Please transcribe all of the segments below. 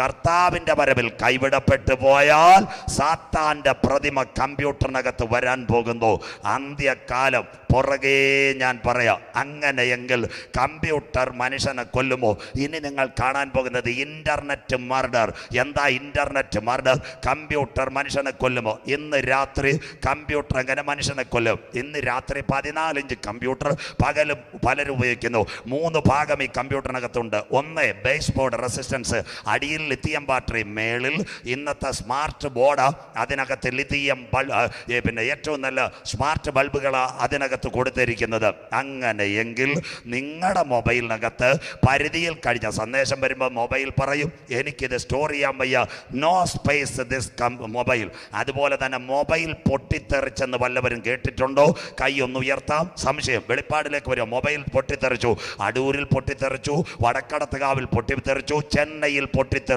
കർത്താവിന്റെ വരവിൽ കൈവിടപ്പെട്ടു പോയാൽ സാത്താന്റെ പ്രതിമ കമ്പ്യൂട്ടറിനകത്ത് വരാൻ പോകുന്നു. അന്ത്യകാലം പുറകെ ഞാൻ പറയാം. അങ്ങനെയെങ്കിൽ കമ്പ്യൂട്ടർ മനുഷ്യനെ കൊല്ലുമോ? ഇനി നിങ്ങൾ കാണാൻ പോകുന്നത് ഇന്റർനെറ്റ് മർഡർ. എന്താ ഇന്റർനെറ്റ് മർഡർ? കമ്പ്യൂട്ടർ മനുഷ്യനെ കൊല്ലുമോ? ഇന്ന് രാത്രി കമ്പ്യൂട്ടർ എങ്ങനെ മനുഷ്യനെ കൊല്ലും? ഇന്ന് രാത്രി പതിനാലിഞ്ച് കമ്പ്യൂട്ടർ പകലും പലരും ഉപയോഗിക്കുന്നു. മൂന്ന് ഭാഗം ഈ കമ്പ്യൂട്ടറിനകത്തുണ്ട്. ഒന്ന് ബേസ് ബോർഡ് റെസിസ്റ്റൻസ് അടിയിൽ ലിത്തിയം ബാറ്ററി മേളിൽ ഇന്നത്തെ സ്മാർട്ട് ബോർഡ് അതിനകത്ത് ലിത്തിയം ബൾബ് പിന്നെ ഏറ്റവും നല്ല സ്മാർട്ട് ബൾബുകളാണ് അതിനകത്ത് കൊടുത്തിരിക്കുന്നത്. അങ്ങനെയെങ്കിൽ നിങ്ങളുടെ മൊബൈലിനകത്ത് പരിധിയിൽ കഴിഞ്ഞ സന്ദേശം വരുമ്പോൾ മൊബൈൽ പറയും എനിക്കിത് സ്റ്റോർ ചെയ്യാൻ വയ്യ. No space this come mobile. അതുപോലെ തന്നെ മൊബൈൽ പൊട്ടിത്തെറിച്ചെന്ന് വല്ലവരും കേട്ടിട്ടുണ്ടോ? കൈ ഒന്ന് ഉയർത്താം. സംശയം. വെളിപ്പാടിലേക്ക് വരും മൊബൈൽ പൊട്ടിത്തെറിച്ചു. അടൂരിൽ പൊട്ടിത്തെറിച്ചു. വടക്കടത്തുകാവിൽ പൊട്ടിത്തെറിച്ചു. ചെന്നൈയിൽ പൊട്ടിത്തെറിച്ചു.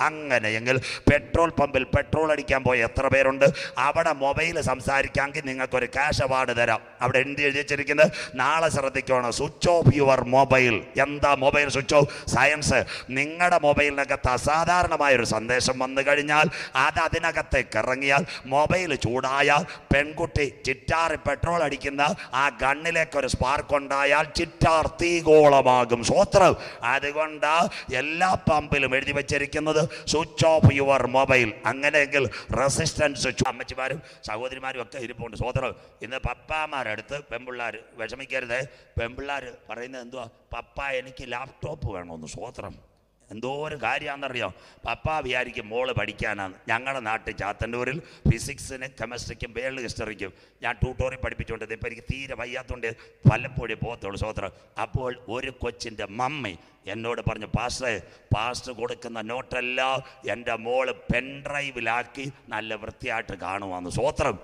അങ്ങനെയെങ്കിൽ പെട്രോൾ പമ്പിൽ പെട്രോൾ അടിക്കാൻ പോയ എത്ര പേരുണ്ട്? അവിടെ മൊബൈൽ സംസാരിക്കാമെങ്കിൽ നിങ്ങൾക്കൊരു ക്യാഷ് അവാർഡ് തരാം. അവിടെ എന്ത് എഴുതിച്ചിരിക്കുന്നത് നാളെ ശ്രദ്ധിക്കണം? സ്വിച്ച് ഓഫ് യുവർ മൊബൈൽ എന്താ മൊബൈൽ സ്വിച്ച് ഓഫ് സയൻസ് നിങ്ങളുടെ മൊബൈലിനകത്ത് അസാധാരണമായ ഒരു സന്ദേശം വന്നു കഴിഞ്ഞാൽ അത് അതിനകത്തേക്ക് ഇറങ്ങിയാൽ മൊബൈൽ ചൂടായാൽ പെൺകുട്ടി ചിറ്റാറി പെട്രോൾ അടിക്കുന്ന ആ ഗണ്ണിലേക്ക് ഒരു സ്പാർക്ക് ഉണ്ടായാൽ ചിറ്റാർ തീഗോളമാകും സ്വത്രം അതുകൊണ്ട് എല്ലാ പമ്പിലും എഴുതി വെച്ചിരിക്കുന്നത് സ്വിച്ച് ഓഫ് യുവർ മൊബൈൽ അങ്ങനെയെങ്കിൽ റെസിസ്റ്റൻസ് അമ്മച്ചിമാരും സഹോദരിമാരും ഒക്കെ ഇരിപ്പുണ്ട്. സോദരം ഇന്ന് പപ്പാമാരടുത്ത് പെമ്പിള്ളാർ വിഷമിക്കരുത്. പെമ്പിള്ളാർ പറയുന്നത് എന്തുവാ? പപ്പ എനിക്ക് ലാപ്ടോപ്പ് വേണമെന്ന് സ്വത്രം എന്തോ ഒരു കാര്യമാണെന്നറിയാം പപ്പ വിചാരിക്കും മോൾ പഠിക്കാനാണ്. ഞങ്ങളുടെ നാട്ടിൽ ചാത്തന്നൂരിൽ ഫിസിക്സിന് കെമിസ്ട്രിക്കും വേൾഡ് ഹിസ്റ്ററിക്കും ഞാൻ ട്യൂട്ടോറിയൽ പഠിപ്പിച്ചുകൊണ്ടത് ഇപ്പം എനിക്ക് തീരെ വയ്യാത്തതുകൊണ്ട് വല്ലപ്പോഴും പോകത്തുള്ളൂ സ്വത്രം അപ്പോൾ ഒരു കൊച്ചിന്റെ മമ്മി എന്നോട് പറഞ്ഞു പാസ്റ്റർ പാസ്റ്റർ കൊടുക്കുന്ന നോട്ടെല്ലാം എന്റെ മോൾ പെൻഡ്രൈവിലാക്കി നല്ല വൃത്തിയായിട്ട് കാണുവാന്ന്. സ്വത്രം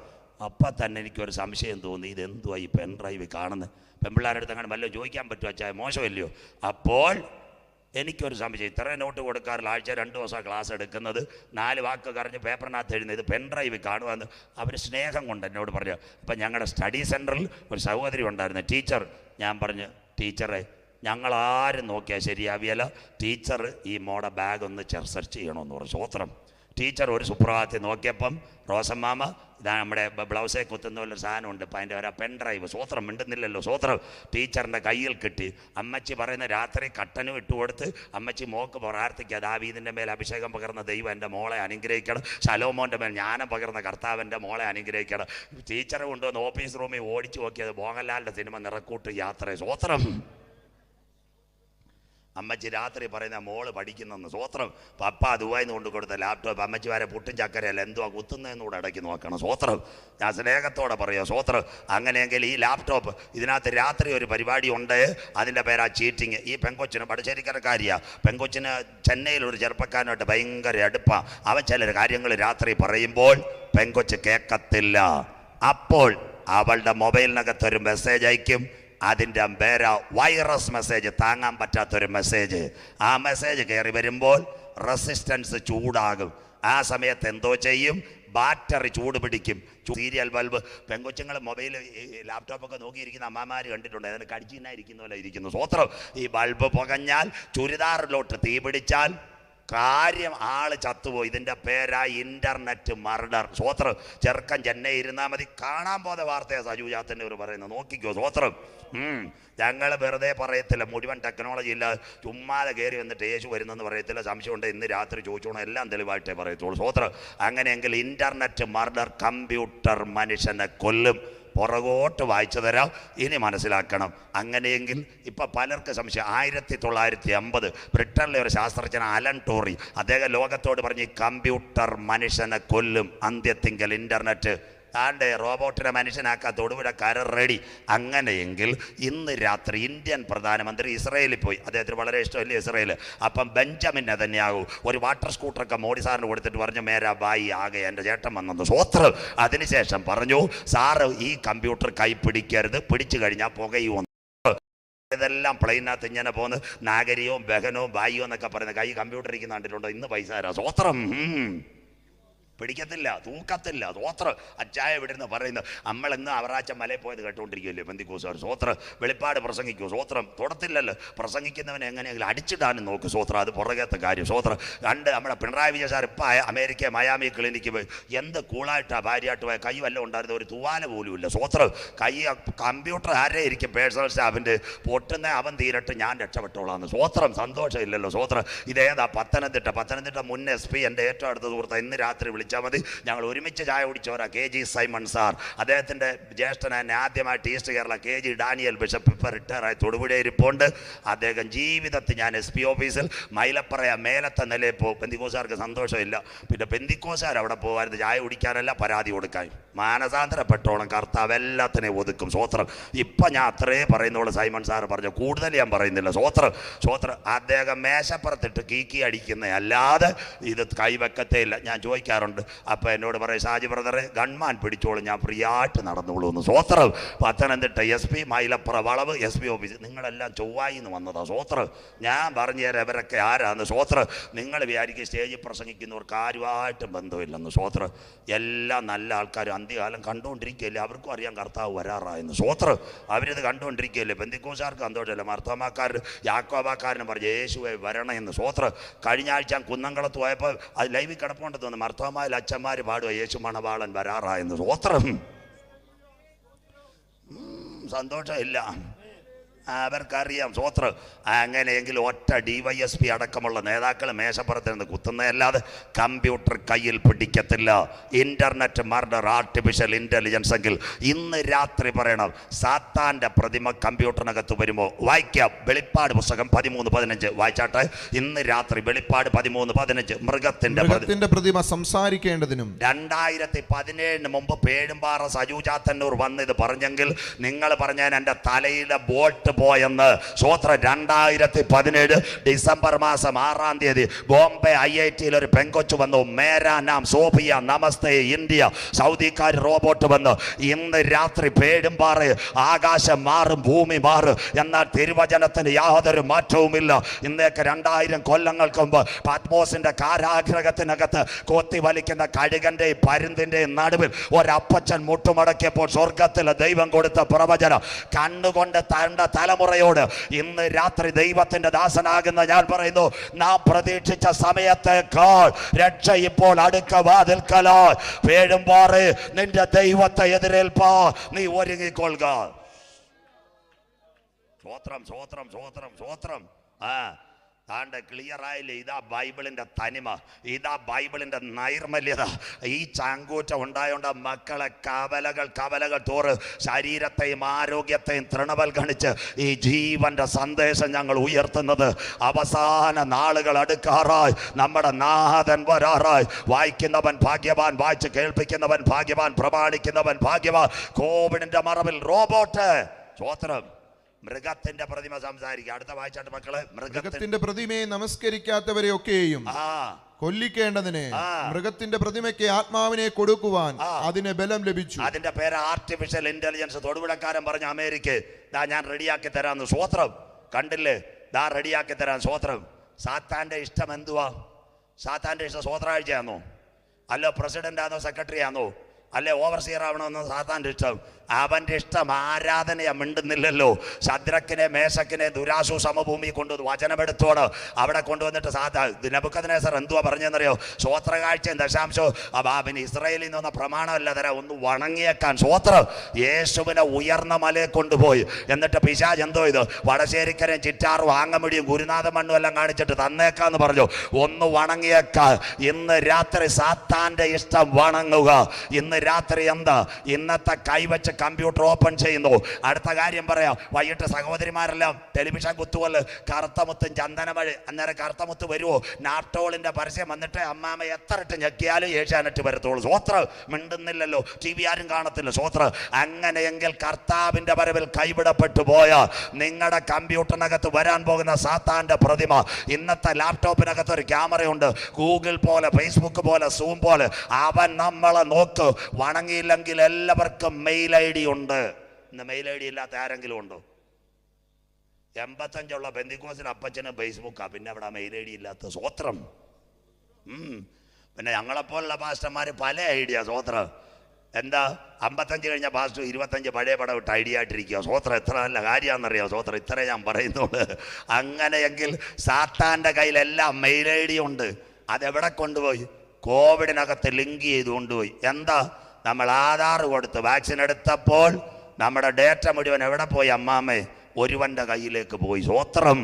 അപ്പം തന്നെ എനിക്കൊരു സംശയം തോന്നി ഇതെന്തുവാ ഈ പെൻഡ്രൈവ് കാണുന്നത് പെൺപിള്ളേരുടെ അടുത്ത് അങ്ങനെ വല്ലതും ചോദിക്കാൻ പറ്റുമോ അച്ഛാ മോശമല്ലയോ? അപ്പോൾ എനിക്കൊരു സംശയം. ഇത്ര നോട്ട് കൊടുക്കാറില്ല. ആഴ്ച രണ്ട് ദിവസം ക്ലാസ് എടുക്കുന്നത്. നാല് വാക്ക് കറിഞ്ഞ് പേപ്പറിനകത്ത് എഴുതുന്നത് ഇത് പെൻഡ്രൈവ് കാണുമെന്ന് അവർ സ്നേഹം കൊണ്ട് എന്നോട് പറഞ്ഞു. അപ്പം ഞങ്ങളുടെ സ്റ്റഡി സെന്ററിൽ ഒരു സഹോദരി ഉണ്ടായിരുന്നു. ടീച്ചർ ഞാൻ പറഞ്ഞു ടീച്ചറെ ഞങ്ങളാരും നോക്കിയാൽ ശരിയാവിയല്ല. ടീച്ചർ ഈ മോഡ ബാഗ് ഒന്ന് സെർച്ച് ചെയ്യണമെന്ന് പറഞ്ഞു. സ്വോത്രം ടീച്ചർ ഒരു സുപ്രഭാതത്തിൽ നോക്കിയപ്പം റോസമ്മാമ ഇതാ നമ്മുടെ ബ്ലൗസേ കുത്തുന്ന പോലെ സാധനമുണ്ട്. അപ്പം അതിന്റെ ഒരു പെൻ ഡ്രൈവ് സൂത്രം മിണ്ടുന്നില്ലല്ലോ. സൂത്രം ടീച്ചറിന്റെ കയ്യിൽ കിട്ടി. അമ്മച്ചി പറയുന്ന രാത്രി കട്ടനും ഇട്ട് കൊടുത്ത് അമ്മച്ചി മോക്ക് പ്രാർത്ഥിക്കുക. ദാവീദിന്റെ മേൽ അഭിഷേകം പകർന്ന ദൈവം എന്റെ മോളെ അനുഗ്രഹിക്കണം. ശലോമോന്റെ മേൽ ജ്ഞാനം പകർന്ന കർത്താവിന്റെ മോളെ അനുഗ്രഹിക്കണം. ടീച്ചറെ കൊണ്ടുവന്ന് ഓഫീസ് റൂമിൽ ഓടിച്ചു നോക്കിയത് മോഹൻലാലിന്റെ സിനിമ നിറക്കൂട്ട് യാത്ര സ്വോത്രം അമ്മച്ചി രാത്രി പറയുന്ന മോൾ പഠിക്കുന്നെന്ന്. സ്വോത്രം പപ്പ ദുബായിന്ന് കൊണ്ട് കൊടുത്ത ലാപ്ടോപ്പ് അമ്മച്ചി വരെ പുട്ടും ചക്കരയല്ല. എന്തുവാ കുത്തുന്നതെന്നൂടെ ഇടയ്ക്ക് നോക്കണം. സ്വോത്രം ഞാൻ സ്നേഹത്തോടെ പറയുക സ്വോത്രം അങ്ങനെയെങ്കിൽ ഈ ലാപ്ടോപ്പ് ഇതിനകത്ത് രാത്രി ഒരു പരിപാടി ഉണ്ട്. അതിന്റെ പേരാ ചീറ്റിങ് ഈ പെങ്കൊച്ചിന് പടശ്ശേരിക്കരക്കാരിയാ പെങ്കൊച്ചിന് ചെന്നൈയിൽ ഒരു ചെറുപ്പക്കാരനായിട്ട് ഭയങ്കര അടുപ്പാണ് അവൻ ചില കാര്യങ്ങൾ രാത്രി പറയുമ്പോൾ പെങ്കൊച്ച് കേൾക്കത്തില്ല അപ്പോൾ അവളുടെ മൊബൈലിനകത്ത് ഒരു മെസ്സേജ് അയക്കും. അതിന്റെ പേര വൈറസ് മെസ്സേജ് താങ്ങാൻ പറ്റാത്തൊരു മെസ്സേജ്. ആ മെസ്സേജ് കയറി വരുമ്പോൾ റെസിസ്റ്റൻസ് ചൂടാകും. ആ സമയത്ത് എന്തോ ചെയ്യും? ബാറ്ററി ചൂട് പിടിക്കും. Serial bulb. പെങ്കൊച്ചുങ്ങൾ മൊബൈൽ ലാപ്ടോപ്പൊക്കെ നോക്കിയിരിക്കുന്ന അമ്മമാർ കണ്ടിട്ടുണ്ട്. അതിന് കടിച്ചിന്നായിരിക്കുന്ന പോലെ ഇരിക്കുന്നു. സ്വത്രം ഈ ബൾബ് പുകഞ്ഞാൽ ചുരിദാറിലോട്ട് തീ പിടിച്ചാൽ കാര്യം ആൾ ചത്തുപോയി. ഇതിന്റെ പേരാ ഇന്റർനെറ്റ് മർഡർ സ്വോത്രം ചെറുക്കൻ ചെന്നൈ ഇരുന്നാൽ മതി. കാണാൻ പോലെ വാർത്തയാണ് സജു ചാത്തന്നൂർ പറയുന്നത്. നോക്കിക്കോ സ്വോത്രം ഞങ്ങൾ വെറുതെ പറയത്തില്ല. മുഴുവൻ ടെക്നോളജി ഇല്ല ചുമ്മാതെ കയറി വന്നിട്ട് യേശു വരുന്നെന്ന് പറയത്തില്ല. സംശയമുണ്ട് ഇന്ന് രാത്രി ചോദിച്ചോണം. എല്ലാം തെളിവായിട്ടേ പറയത്തുള്ളൂ. സ്വോത്രം അങ്ങനെയെങ്കിൽ ഇന്റർനെറ്റ് മർഡർ കമ്പ്യൂട്ടർ മനുഷ്യനെ കൊല്ലും. പുറകോട്ട് വായിച്ചു തരാം. ഇനി മനസ്സിലാക്കണം. അങ്ങനെയെങ്കിൽ ഇപ്പം പലർക്ക് സംശയം. ആയിരത്തി തൊള്ളായിരത്തി അമ്പത് ബ്രിട്ടനിലെ ഒരു ശാസ്ത്രജ്ഞൻ അലൻ ടോറി അദ്ദേഹം ലോകത്തോട് പറഞ്ഞ് കമ്പ്യൂട്ടർ മനുഷ്യനെ കൊല്ലും. അന്ത്യത്തിങ്കൽ ഇന്റർനെറ്റ് താണ്ടെ റോബോട്ടിനെ മനുഷ്യനാക്കാത്ത തൊടുപുഴക്കാരൻ റെഡി. അങ്ങനെയെങ്കിൽ ഇന്ന് രാത്രി ഇന്ത്യൻ പ്രധാനമന്ത്രി ഇസ്രയേലിൽ പോയി. അദ്ദേഹത്തിന് വളരെ ഇഷ്ടമല്ലേ ഇസ്രയേൽ അപ്പം ബെഞ്ചമിൻ നെതന്യാഹു ഒരു വാട്ടർ സ്കൂട്ടറൊക്കെ മോഡി സാറിന് കൊടുത്തിട്ട് പറഞ്ഞു മേരാ ബായി ആകെ എന്റെ ചേട്ടൻ വന്നെന്ന് സ്വോത്രം. അതിനുശേഷം പറഞ്ഞു സാറ് ഈ കമ്പ്യൂട്ടർ കൈ പിടിക്കരുത് പിടിച്ചു കഴിഞ്ഞാൽ പുകയും ഇതെല്ലാം പ്ലെയിനകത്ത് ഇങ്ങനെ പോകുന്ന നാഗരികവും ബഹനവും ബായിയോ എന്നൊക്കെ പറയുന്നത് കൈ കമ്പ്യൂട്ടർ ഇരിക്കുന്ന കണ്ടിട്ടുണ്ടോ? ഇന്ന് പൈസ തരാം. സ്വോത്രം. പിടിക്കത്തില്ല തൂക്കത്തില്ല. സ്വോത്ര അച്ചായ വിടുന്ന് പറയുന്നത് നമ്മളിന്ന് അവറാച്ച മലയിൽ പോയത് കേട്ടുകൊണ്ടിരിക്കുമല്ലേ ബന്ധിക്കോസാർ സ്വോത്ര വെളിപ്പാട് പ്രസംഗിക്കൂ. സ്വോത്രം തൊടത്തില്ലല്ലോ. പ്രസംഗിക്കുന്നവനെ എങ്ങനെയെങ്കിലും അടിച്ചിടാനും നോക്കും സ്വോത്രം അത് പുറകത്തെ കാര്യം. സ്വോത്രം കണ്ട് നമ്മുടെ പിണറായി വിജയ സാർ ഇപ്പം അമേരിക്ക മയാമി ക്ലിനിക്ക് പോയി. എന്ത് കൂളായിട്ടാണ് ഭാര്യയായിട്ട് പോയ കൈ വല്ലതും ഉണ്ടായിരുന്ന ഒരു തൂവാല പോലും ഇല്ല. സ്വോത്രം കൈ കമ്പ്യൂട്ടർ ആരേ ഇരിക്കും? പേഴ്സണൽ സ്റ്റാഫിന്റെ പൊട്ടുന്ന അവൻ തീരട്ട് ഞാൻ രക്ഷപ്പെട്ടോളാം സ്വോത്രം സന്തോഷമില്ലല്ലോ. സ്വോത്രം ഇതേതാ പത്തനംതിട്ട. പത്തനംതിട്ട മുൻ എസ് പി എന്റെ ഏറ്റവും അടുത്ത സുഹൃത്ത് ഇന്ന് രാത്രി വിളിച്ചാൽ മതി. ഞങ്ങൾ ഒരുമിച്ച് ചായ കുടിച്ചവരാ കെ ജി സൈമൺ സാർ. അദ്ദേഹത്തിന്റെ ജ്യേഷ്ഠൻ ആദ്യമായിട്ട് east Kerala K G Daniel bishop ഇപ്പം റിട്ടയറായി തൊടുപുഴ ഇരിപ്പുണ്ട് അദ്ദേഹം ജീവിതത്തിൽ ഞാൻ എസ് പി ഓഫീസിൽ മൈലപ്പറയ മേലത്തെ നിലയിൽ പോകും പെന്തിക്കോസാർക്ക് സന്തോഷമില്ല. പിന്നെ പെന്തിക്കോസാർ അവിടെ പോകാറുണ്ട് ചായ കുടിക്കാനല്ല പരാതി കൊടുക്കാൻ. മാനസാന്തരപ്പെട്ടോണം കർത്താവ് എല്ലാത്തിനെയും ഒതുക്കും. സ്വോത്രം ഇപ്പം ഞാൻ അത്രേ പറയുന്നുള്ളൂ സൈമൺ സാർ പറഞ്ഞു. കൂടുതൽ ഞാൻ പറയുന്നില്ല. സ്വോത്രം സ്വോത്രം അദ്ദേഹം മേശപ്പുറത്തിട്ട് കീക്കി അടിക്കുന്ന അല്ലാതെ ഇത് കൈവക്കത്തേ ഇല്ല. ഞാൻ ചോദിക്കാറുണ്ട്. അപ്പോൾ എന്നോട് പറയും ഷാജി ബ്രദറെ ഗൺമാൻ പിടിച്ചോളും ഞാൻ ഫ്രീ ആയിട്ട് നടന്നോളൂ എന്ന്. സ്വോത്രം പത്തനംതിട്ട എസ് പി മൈലപ്പുറ വളവ് എസ് പി ഓഫീസ് നിങ്ങളെല്ലാം ചൊവ്വായി എന്ന് വന്നതാ സ്വോത്രം ഞാൻ പറഞ്ഞു തരാം ഇവരൊക്കെ ആരാന്ന്. സ്വോത്രം നിങ്ങൾ വിചാരിക്കും സ്റ്റേജിൽ പ്രസംഗിക്കുന്നവർക്ക് ആരുമായിട്ടും ബന്ധമില്ലെന്ന്. സ്വോത്രം എല്ലാം നല്ല ആൾക്കാരും അന്ത്യകാലം കണ്ടുകൊണ്ടിരിക്കുകയല്ലേ അവർക്കും അറിയാം കർത്താവ് വരാറായെന്ന് സ്വോത്ര. അവരിത് കണ്ടുകൊണ്ടിരിക്കുകയല്ലേ ബന്ധിക്കോസാർക്ക് സന്തോഷമല്ല? മർത്തോമാക്കാർ യാക്കോബാക്കാരനും പറഞ്ഞു യേശുവെ വരണമെന്ന് സ്വോത്ര. കഴിഞ്ഞ ആഴ്ച കുന്നംകുളത്ത് പോയപ്പോൾ അത് ലൈവിൽ കിടപ്പുണ്ടെന്ന് തോന്നുന്നു. മർത്തോമായിൽ അച്ഛന്മാർ പാടുക യേശു മണവാളൻ വരാറായെന്ന് സ്വോത്രം. സന്തോഷമില്ല. അവർക്കറിയാം. സ്വോത്ര അങ്ങനെയെങ്കിൽ ഒറ്റ ഡി വൈ എസ് പി അടക്കമുള്ള നേതാക്കൾ മേശപ്പുറത്ത് നിന്ന് കുത്തുന്നതല്ലാതെ കമ്പ്യൂട്ടർ കയ്യിൽ പിടിക്കത്തില്ല. ഇന്റർനെറ്റ് മർഡർ ആർട്ടിഫിഷ്യൽ ഇന്റലിജൻസ് എങ്കിൽ ഇന്ന് രാത്രി പറയണം സാത്താന്റെ പ്രതിമ കമ്പ്യൂട്ടറിനകത്ത് വരുമോ? വായിക്കാം. വെളിപ്പാട് പുസ്തകം പതിമൂന്ന് പതിനഞ്ച്. വായിച്ചാട്ടെ? ഇന്ന് രാത്രി വെളിപ്പാട് പതിമൂന്ന് പതിനഞ്ച്. മൃഗത്തിന്റെ മൃഗത്തിന്റെ പ്രതിമ സംസാരിക്കേണ്ടതിനും. രണ്ടായിരത്തി പതിനേഴിന് മുമ്പ് പേടുംപാറ സജു ചാത്തന്നൂർ വന്ന് ഇത് പറഞ്ഞെങ്കിൽ നിങ്ങൾ പറഞ്ഞാൽ എന്റെ തലയിലെ ബോട്ട് പോയെന്ന്. സ്വോത്ര രണ്ടായിരത്തി പതിനേഴ് ഡിസംബർ മാസം ആറാം തീയതി ബോംബെ ഐ ഐ ടിയിൽ ഒരു പെങ്കൊച്ചു വന്നു. മേരാ നാം സോഫിയ നമസ്തേ ഇന്ത്യ. സൗദിക്കാർ റോബോട്ട് വന്നു ഇന്ന് രാത്രി പേടും പാറ് ആകാശം മാറും ഭൂമി മാറും. എന്നാൽ തിരുവചനത്തിന് യാതൊരു മാറ്റവുമില്ല. ഇന്നേക്ക് രണ്ടായിരം കൊല്ലങ്ങൾക്ക് മുമ്പ് പത്മോസിന്റെ കാരാഗ്രഹത്തിനകത്ത് കൊത്തി വലിക്കുന്ന കഴുകന്റെയും പരുന്തിന്റെയും നടുവിൽ ഒരപ്പച്ചൻ മുട്ടുമടക്കിയപ്പോൾ സ്വർഗത്തിലെ ദൈവം കൊടുത്ത പ്രവചനം കണ്ണുകൊണ്ട് തണ്ട തലമുറയോട് ഇന്ന് രാത്രി ദൈവത്തിന്റെ ദാസനാകുന്ന ഞാൻ പറയുന്നു നാം പ്രതീക്ഷിച്ച സമയത്തേക്കാൾ രക്ഷ ഇപ്പോൾ അടുക്ക വാതിൽക്കലോ. പേഴുമ്പാറ് നിന്റെ ദൈവത്തെ എതിരേൽപ്പാ. നീ ഒരുങ്ങിക്കൊള്ളുക. സ്വോത്രം സ്വോത്രം സ്വോത്രം സ്വോത്രം ആ താണ്ട ക്ലിയർ ആയില്ലേ? ഇതാ ബൈബിളിന്റെ തനിമ ഇതാ ബൈബിളിന്റെ നൈർമല്യത. ഈ ചാങ്കൂറ്റ ഉണ്ടായോണ്ട മക്കളെ കവലകൾ കവലകൾ തോറ് ശരീരത്തെയും ആരോഗ്യത്തെയും തൃണവൽഗണിച്ച് ഈ ജീവന്റെ സന്ദേശം ഞങ്ങൾ ഉയർത്തുന്നത്. അവസാന നാളുകൾ അടുക്കാറായി. നമ്മുടെ നാഥൻ വരാറായി. വായിക്കുന്നവൻ ഭാഗ്യവാൻ വായിച്ച് കേൾപ്പിക്കുന്നവൻ ഭാഗ്യവാൻ പ്രമാണിക്കുന്നവൻ ഭാഗ്യവാൻ. കോവിഡിന്റെ മറവിൽ റോബോട്ട്. സ്വോത്രം മൃഗത്തിന്റെ പ്രതിമ സംസാരിക്കുക. അടുത്ത വായിച്ചാട്ട് മക്കളെ മൃഗത്തിന്റെ പ്രതിമയെ നമസ്കരിക്കാത്തവരെയൊക്കെയും കൊല്ലിക്കേണ്ടതിന് മൃഗത്തിന്റെ പ്രതിമയ്ക്ക് ആത്മാവിനെ കൊടുക്കുവാൻ. അതിന് ബലം ലഭിച്ചു. അതിന്റെ പേര് ആർട്ടിഫിഷ്യൽ ഇന്റലിജൻസ് തൊടുപുഴക്കാരൻ പറഞ്ഞ അമേരിക്ക ദാ ഞാൻ റെഡിയാക്കി തരാന്ന്. സ്വോത്രം. കണ്ടില്ലേ? ദാ റെഡിയാക്കി തരാൻ സ്വോത്രം. സാത്താന്റെ ഇഷ്ടം എന്തുവാ? സാത്താന്റെ ഇഷ്ടം സ്വോത്രാഴ്ചയാണോ അല്ലോ പ്രസിഡന്റ് ആണോ സെക്രട്ടറി ആണോ അല്ലെ ഓവർസിയർ ആവണമെന്ന് സാത്താന്റെ ഇഷ്ടം? അവന്റെ ഇഷ്ടം ആരാധനയെ മിണ്ടുന്നില്ലല്ലോ. ശദ്രക്കിനെ മേശക്കിനെ ദുരാശു സമഭൂമി കൊണ്ടുവന്ന് വചനമെടുത്തോട് അവിടെ കൊണ്ടുവന്നിട്ട് സാധാ ദിനബുക്കതിനേസർ എന്തുവാ പറഞ്ഞെന്നറിയോ സ്വോത്രകാഴ്ചയും ദശാംശവും. അബാബിന് ഇസ്രയേലിൽ നിന്ന് വന്ന പ്രമാണമല്ല തരാം ഒന്ന് വണങ്ങിയേക്കാൻ. സ്വോത്രം. യേശുവിനെ ഉയർന്ന മലയെ കൊണ്ടുപോയി. എന്നിട്ട് പിശാജ് എന്തോ ഇത്? വടശ്ശേരിക്കരയും ചിറ്റാറും ആങ്ങമിടിയും ഗുരുനാഥ മണ്ണും എല്ലാം കാണിച്ചിട്ട് തന്നേക്കാന്ന് പറഞ്ഞു. ഒന്ന് വണങ്ങിയേക്കാ ഇന്ന് രാത്രി സാത്താന്റെ ഇഷ്ടം വണങ്ങുക. ഇന്ന് രാത്രി എന്താ? ഇന്നത്തെ കൈവച്ച് കമ്പ്യൂട്ടർ ഓപ്പൺ ചെയ്യുന്നു. അടുത്ത കാര്യം പറയാം. വൈകിട്ട് സഹോദരിമാരെല്ലാം ടെലിവിഷൻ കുത്തുവൽ കറുത്തമുത്തും ചന്ദനമഴ അന്നേരം കറുത്തമുത്ത് വരുമോ നാട്ടോളിന്റെ പരസ്യം വന്നിട്ട് അമ്മാമ എത്ര ഇട്ട് ഞെക്കിയാലും ഏഷ്യാനെറ്റ് വരത്തുള്ളൂ. സ്വോത്ര മിണ്ടുന്നില്ലല്ലോ. ടി വി ആരും കാണത്തില്ല സ്വോത്ര അങ്ങനെയെങ്കിൽ കർത്താവിന്റെ വരവിൽ കൈവിടപ്പെട്ടു പോയ നിങ്ങളുടെ കമ്പ്യൂട്ടറിനകത്ത് വരാൻ പോകുന്ന സാത്താന്റെ പ്രതിമ. ഇന്നത്തെ ലാപ്ടോപ്പിനകത്ത് ഒരു ക്യാമറയുണ്ട്. ഗൂഗിൾ പോലെ ഫേസ്ബുക്ക് പോലെ സൂം പോലെ. അവൻ നമ്മളെ നോക്ക്. വണങ്ങിയില്ലെങ്കിൽ എല്ലാവർക്കും മെയിൽ ഡി ഉണ്ട്. ഇന്ന് മെയിൽ ഐ ഡി ഇല്ലാത്ത ആരെങ്കിലും ഉണ്ടോ? എൺപത്തഞ്ചുള്ള ബന്ധിക്കോസിന് അപ്പച്ചന് ഫേസ്ബുക്കാ പിന്നെ അവിടെ മെയിൽ ഐ ഡി ഇല്ലാത്ത സ്വോത്രം. പിന്നെ ഞങ്ങളെപ്പോലുള്ള പാസ്റ്റർമാർ പല ഐഡിയ സ്വോത്രം എന്താ? അമ്പത്തഞ്ച് കഴിഞ്ഞ പാസ്റ്റർ ഇരുപത്തഞ്ച് പഴയ പടം ഇട്ട് ഐഡിയ ആയിട്ടിരിക്കുക സ്വോത്രം എത്ര നല്ല കാര്യമാണെന്നറിയാം സ്വോത്രം ഇത്ര ഞാൻ പറയുന്നുള്ളൂ. അങ്ങനെയെങ്കിൽ സാത്താന്റെ കയ്യിലെല്ലാം മെയിൽ ഐ ഡി ഉണ്ട്. അതെവിടെ കൊണ്ടുപോയി? കോവിഡിനകത്ത് ലിങ്ക് ചെയ്ത് കൊണ്ടുപോയി എന്താ? നമ്മൾ ആധാർ കൊടുത്ത് വാക്സിൻ എടുത്തപ്പോൾ നമ്മുടെ ഡേറ്റ മുഴുവൻ എവിടെ പോയി അമ്മാമ്മേ ഒരുവന്റെ കയ്യിലേക്ക് പോയി. സ്വോത്രം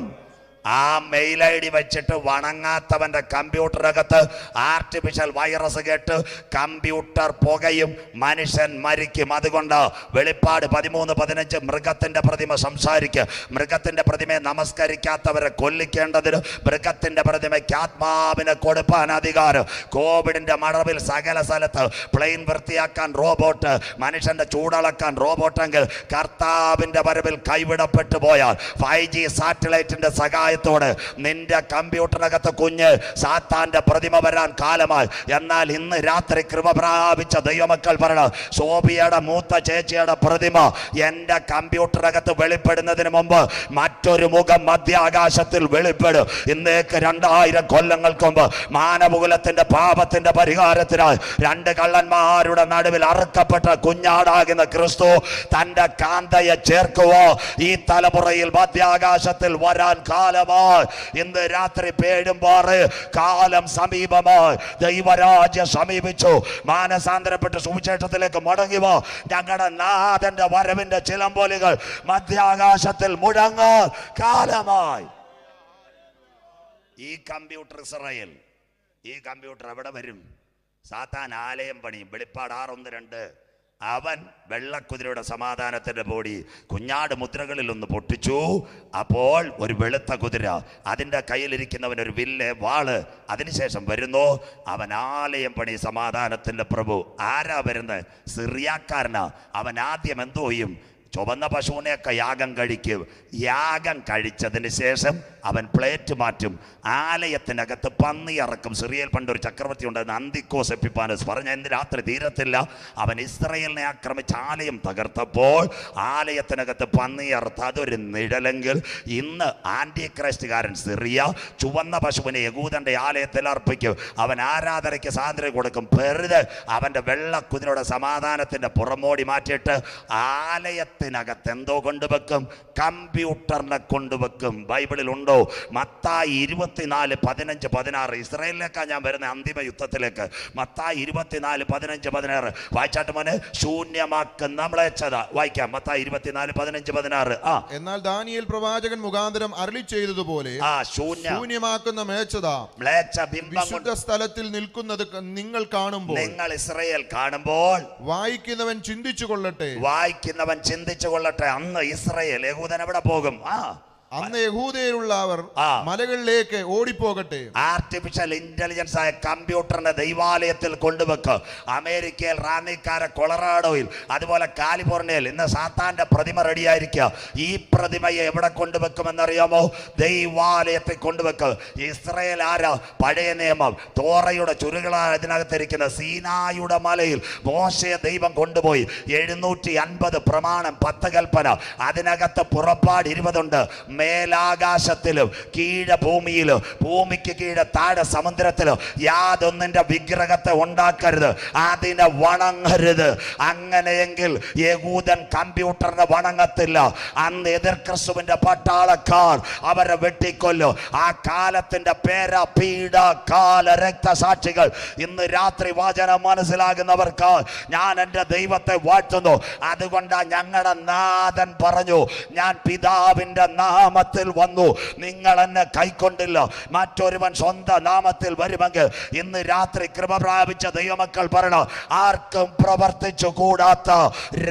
ആ മെയിൽ ഐ ഡി വെച്ചിട്ട് വണങ്ങാത്തവന്റെ കമ്പ്യൂട്ടറകത്ത് ആർട്ടിഫിഷ്യൽ വൈറസ് കേട്ട് കമ്പ്യൂട്ടർ പുകയും മനുഷ്യൻ മരിക്കും. അതുകൊണ്ട് വെളിപ്പാട് പതിമൂന്ന് പതിനഞ്ച് മൃഗത്തിന്റെ പ്രതിമ സംസാരിക്കുക മൃഗത്തിന്റെ പ്രതിമയെ നമസ്കരിക്കാത്തവരെ കൊല്ലിക്കേണ്ടതിന് മൃഗത്തിന്റെ പ്രതിമയ്ക്ക് ആത്മാവിനെ കൊടുപ്പാൻ അധികാരം. കോവിഡിന്റെ മറവിൽ സകല സ്ഥലത്ത് പ്ലെയിൻ വൃത്തിയാക്കാൻ റോബോട്ട് മനുഷ്യന്റെ ചൂടളക്കാൻ റോബോട്ടെങ്കിൽ കർത്താവിന്റെ വരവിൽ കൈവിടപ്പെട്ടു പോയാൽ ഫൈവ് ജി സാറ്റലൈറ്റിന്റെ സഹായത്തോടെ നിന്റെ കമ്പ്യൂട്ടറിനകത്ത് കുഞ്ഞ് സാത്താന്റെ പ്രതിമ വരാൻ കാലമായി. എന്നാൽ ഇന്ന് രാത്രി കൃപ പ്രാപിച്ച ദൈവമക്കൾ പറയണം സോബിയയുടെ മൂത്ത ചേച്ചിയുടെ പ്രതിമ എന്റെ കമ്പ്യൂട്ടറിനകത്ത് വെളിപ്പെടുന്നതിന് മുമ്പ് മറ്റൊരു മുഖം മധ്യാകാശത്തിൽ വെളിപ്പെടും. ഇന്നേക്ക് രണ്ടായിരം കൊല്ലങ്ങൾക്ക് മുമ്പ് മാനവകുലത്തിന്റെ പാപത്തിന്റെ പരിഹാരത്തിനായി രണ്ട് കള്ളന്മാരുടെ നടുവിൽ അറുക്കപ്പെട്ട കുഞ്ഞാടാകുന്ന ക്രിസ്തു തന്റെ കാന്തയെ ചേർക്കുവോ? ഈ തലമുറയിൽ മധ്യാകാശത്തിൽ വരാൻ കാലമായി ഇന്ന് രാത്രി പേടുമ്പാറ് കാലം സമീപമായി. ദൈവരാജ്യം സമീപിച്ചു. മാനസാന്തരപ്പെട്ട് സുവിശേഷത്തിലേക്ക് മടങ്ങിവോ ഞങ്ങളുടെ നാഥന്റെ വരവിന്റെ ചിലമ്പൊലികൾ മധ്യാകാശത്തിൽ മുഴങ്ങാൻ കാലമായി. ഈ കമ്പ്യൂട്ടർ ഇസ്രയേൽ ഈ കമ്പ്യൂട്ടർ എവിടെ വരും? സാത്താൻ ആലയം പണിയും വെളിപ്പാട് ആറൊന്ന് രണ്ട്. അവൻ വെള്ളക്കുതിരയുടെ സമാധാനത്തിന്റെ ബോഡി കുഞ്ഞാട് മുദ്രകളിൽ ഒന്ന് പൊട്ടിച്ചു. അപ്പോൾ ഒരു വെളുത്ത കുതിര അതിന്റെ കയ്യിലിരിക്കുന്നവൻ ഒരു വില്ല് വാൾ അതിനുശേഷം വരുന്നു. അവൻ ആലയം പണി സമാധാനത്തിന്റെ പ്രഭു. ആരാ വരുന്നത്? സിറിയാക്കാരനാ. അവൻ ആദ്യം എന്തോ ചെയ്യും? ചുവന്ന പശുവിനെയൊക്കെ യാഗം കഴിക്കും. യാഗം കഴിച്ചതിന് ശേഷം അവൻ പ്ലേറ്റ് മാറ്റും. ആലയത്തിനകത്ത് പന്നി ഇറക്കും. സിറിയൽ ഒരു ചക്രവർത്തി ഉണ്ടായിരുന്ന അന്തിക്കോസ് എപ്പിപ്പാനസ് പറഞ്ഞ എന്ത് രാത്രി തീരത്തില്ല. അവൻ ഇസ്രയേലിനെ ആക്രമിച്ച് ആലയം തകർത്തപ്പോൾ ആലയത്തിനകത്ത് പന്നി ഇറത്ത്. അതൊരു നിഴലെങ്കിൽ ഇന്ന് ആന്റി ക്രൈസ്റ്റുകാരൻ സിറിയ ചുവന്ന പശുവിനെ യകൂദന്റെ ആലയത്തിൽ അർപ്പിക്കും. അവൻ ആരാധനയ്ക്ക് സ്വാതന്ത്ര്യം കൊടുക്കും. പെറുത് അവന്റെ വെള്ള കുതിരയുടെ സമാധാനത്തിന്റെ പുറമോടി മാറ്റിയിട്ട് ആലയത്തിനകത്ത് എന്തോ കൊണ്ടുവെക്കും? കമ്പ്യൂട്ടറിനെ കൊണ്ടുവെക്കും. ബൈബിളിൽ ഉണ്ടോ? മത്തായി ഇരുപത്തിനാല് പതിനഞ്ച് പതിനാറ്. ഇസ്രയേലിലേക്കാണ് ഞാൻ വരുന്ന അന്തിമ യുദ്ധത്തിലേക്ക്. മത്തായി ഇരുപത്തിനാല് പതിനഞ്ച് പതിനാറ്. വായിച്ചാട്ട് മോനെ ശൂന്യമാക്കുന്ന നമ്മളെ വായിക്കാം. മത്തായി ഇരുപത്തിനാല് പതിനഞ്ച് പതിനാറ്. ആ. എന്നാൽ ദാനിയൽ പ്രവാചകൻ മുഖാന്തരം അരളി ചെയ്തതുപോലെ ആ ശൂന്യ. ശൂന്യമാക്കുന്ന മേച്ചത. മ്ലേച്ഛ ബിംബം കൊണ്ട് സ്ഥലത്തിൽ നിൽക്കുന്നത് നിങ്ങൾ കാണുമ്പോൾ നിങ്ങൾ ഇസ്രയേൽ കാണുമ്പോൾ വായിക്കുന്നവൻ ചിന്തിച്ചു കൊള്ളട്ടെ. വായിക്കുന്നവൻ ചിന്തിച്ചു കൊള്ളട്ടെ. അന്ന് ഇസ്രയേൽ യഹൂദൻ എവിടെ പോകും? ആ. അന്ന് യഹൂദയിലുള്ളവർ ആ. മലകളിലേക്ക് ഓടിപ്പോകട്ടെ. ആർട്ടിഫിഷ്യൽ ഇന്റലിജൻസ് ആയ കമ്പ്യൂട്ടറിനെ ദൈവാലയത്തിൽ കൊണ്ടുവെക്ക്. അമേരിക്കയിൽ റാന്നിക്കാര കൊളറാഡോയിൽ അതുപോലെ കാലിഫോർണിയയിൽ. ഇന്ന് സാത്താന്റെ പ്രതിമ റെഡിയായിരിക്കുക. ഈ പ്രതിമയെ എവിടെ കൊണ്ടുവെക്കുമെന്നറിയാമോ? ദൈവാലയത്തിൽ കൊണ്ടുവെക്ക്. ഇസ്രയേൽ ആരാ? പഴയ നിയമം. തോറയുടെ ചുരുകളാണ് ഇതിനകത്തിരിക്കുന്ന സീനായുടെ മലയിൽ മോശയെ ദൈവം കൊണ്ടുപോയി. എഴുന്നൂറ്റി അൻപത് പ്രമാണം പത്ത് കൽപ്പന. അതിനകത്ത് പുറപ്പാട് ഇരുപതുണ്ട്. മേലാകാശത്തിലും കീഴ ഭൂമിയിലും ഭൂമിക്ക് കീഴെ താഴെ സമുദ്രത്തിലും യാതൊന്നിന്റെ വിഗ്രഹത്തെ ഉണ്ടാക്കരുത് അതിനെ വണങ്ങരുത്. അങ്ങനെയെങ്കിൽ യഹൂദൻ കമ്പ്യൂട്ടറിനെ വണങ്ങത്തില്ല. അന്ന് എതിർ ക്രിസ്തുവിന്റെ പട്ടാളക്കാർ അവരെ വെട്ടിക്കൊല്ലും. ആ കാലത്തിന്റെ പേര പീഡ കാല രക്തസാക്ഷികൾ. ഇന്ന് രാത്രി വാചനം മനസ്സിലാകുന്നവർക്ക് ഞാൻ എന്റെ ദൈവത്തെ വാഴ്ത്തുന്നു. അതുകൊണ്ടാണ് ഞങ്ങളുടെ നാഥൻ പറഞ്ഞു ഞാൻ പിതാവിന്റെ നാമത്തിൽ വന്നു. നിങ്ങൾ എന്നെ കൈക്കൊണ്ടില്ല. മറ്റൊരുവൻ സ്വന്തം നാമത്തിൽ വരുമെങ്കിൽ ഇന്ന് രാത്രി കൃപ പ്രാപിച്ച ദൈവമക്കൾ പറയണം ആർക്കും പ്രവർത്തിച്ചു കൂടാത്ത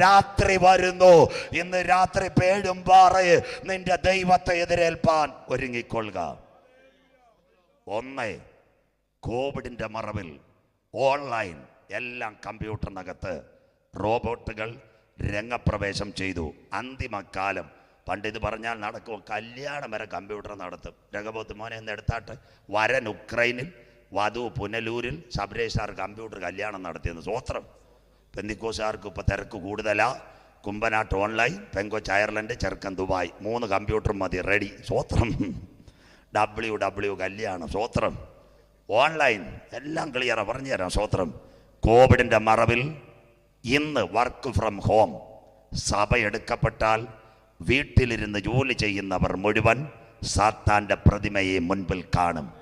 രാത്രി വരുന്നു. ഇന്ന് രാത്രി പേടും പാറയെ നിന്റെ ദൈവത്തെ എതിരേൽപ്പാൻ ഒരുങ്ങിക്കൊള്ളുക. ഒന്ന് കോവിഡിന്റെ മറവിൽ ഓൺലൈൻ എല്ലാം കമ്പ്യൂട്ടറിനകത്ത് റോബോട്ടുകൾ രംഗപ്രവേശം ചെയ്തു. അന്തിമകാലം പണ്ട് ഇത് പറഞ്ഞാൽ നടക്കുമോ കല്യാണം വരെ കമ്പ്യൂട്ടർ നടത്തും. രംഗബോത്ത് മോനെ ഒന്ന് എടുത്താട്ട്. വരൻ ഉക്രൈനിൽ വധു പുനലൂരിൽ ശബരേശാർ കമ്പ്യൂട്ടർ കല്യാണം നടത്തിയെന്ന്. സ്വോത്രം പെന്തിക്കോശാർക്ക് ഇപ്പോൾ തിരക്ക് കൂടുതലാ. കുമ്പനാട്ട് ഓൺലൈൻ പെങ്കൊച്ച് അയർലൻഡ് ചെറുക്കൻ ദുബായ്. മൂന്ന് കമ്പ്യൂട്ടർ മതി റെഡി സ്വോത്രം ഡബ്ല്യു ഡബ്ല്യു കല്യാണം. സ്വോത്രം ഓൺലൈൻ എല്ലാം ക്ലിയറാണ് പറഞ്ഞു തരാം. സ്വോത്രം കോവിഡിന്റെ മറവിൽ ഇന്ന് വർക്ക് ഫ്രം ഹോം സഭ എടുക്കപ്പെട്ടാൽ വീട്ടിലിരുന്ന് ജോലി ചെയ്യുന്നവർ മുഴുവൻ സാത്താന്റെ പ്രതിമയെ മുൻപിൽ കാണും.